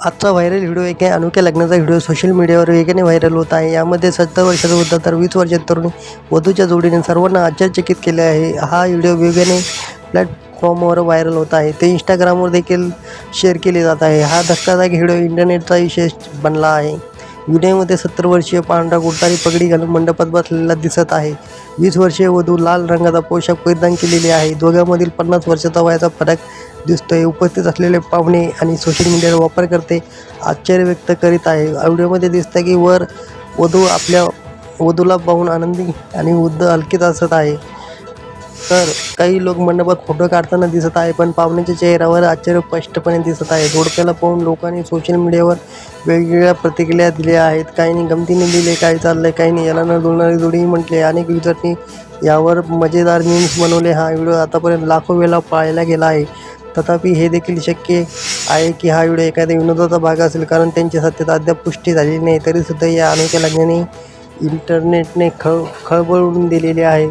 आजचा viral video एका अनोख्या लग्नाचा व्हिडिओ सोशल मीडियावर वेगाने व्हायरल होत आहे. यामध्ये सत्तर वर्षाचा होता तर वीस वर्षाची तरुणी वधूच्या जोडीने सर्वांना आश्चर्यचकित केले आहे. हा व्हिडिओ वेगाने प्लॅटफॉर्मवर व्हायरल होत आहे. ते इंस्टाग्रामवर देखील शेअर केले जात आहे. हा धक्कादायक व्हिडिओ इंटरनेटचा विशेष बनला आहे. व्हिडिओमध्ये सत्तर वर्षीय पांढरा कुर्तारी पगडी घालून मंडपात बसलेला दिसत आहे. वीस वर्षीय वधू लाल रंगाचा पोशाख परिधान केलेली आहे. दोघांमधील पन्नास वर्षाचा वयाचा फरक दिसतोय. उपस्थित असलेले पाहुणे आणि सोशल मीडियावर वापरकर्ते आश्चर्य व्यक्त करीत आहे व्हिडिओमध्ये दिसतं की वर वधू आपल्या वधूला पाहून आनंदी आणि वृद्ध हलकीत असत आहे. तर काही लोक मंडपात फोटो काढताना दिसत आहे पण पाहुण्याच्या चेहऱ्यावर आश्चर्य स्पष्टपणे दिसत आहे. धोडक्याला पाहून लोकांनी सोशल मीडियावर वेगवेगळ्या प्रतिक्रिया दिल्या आहेत. काहींनी गमतीने दिले काही चाललंय काहींनी याला न जुळणारी जोडीही म्हटले. अनेक युजरनी यावर मजेदार मीम्स बनवले. हा व्हिडिओ आतापर्यंत लाखो वेळा पाळला गेला आहे. तथापि हे देखील शक्य आहे की हा व्हिडिओ एखाद्या विनोदाचा भाग असेल कारण त्यांची सत्यता अद्याप पुष्टी झालेली नाही. तरीसुद्धा या अनेक लग्नाने इंटरनेटने खळ खळबळून दिलेले आहे.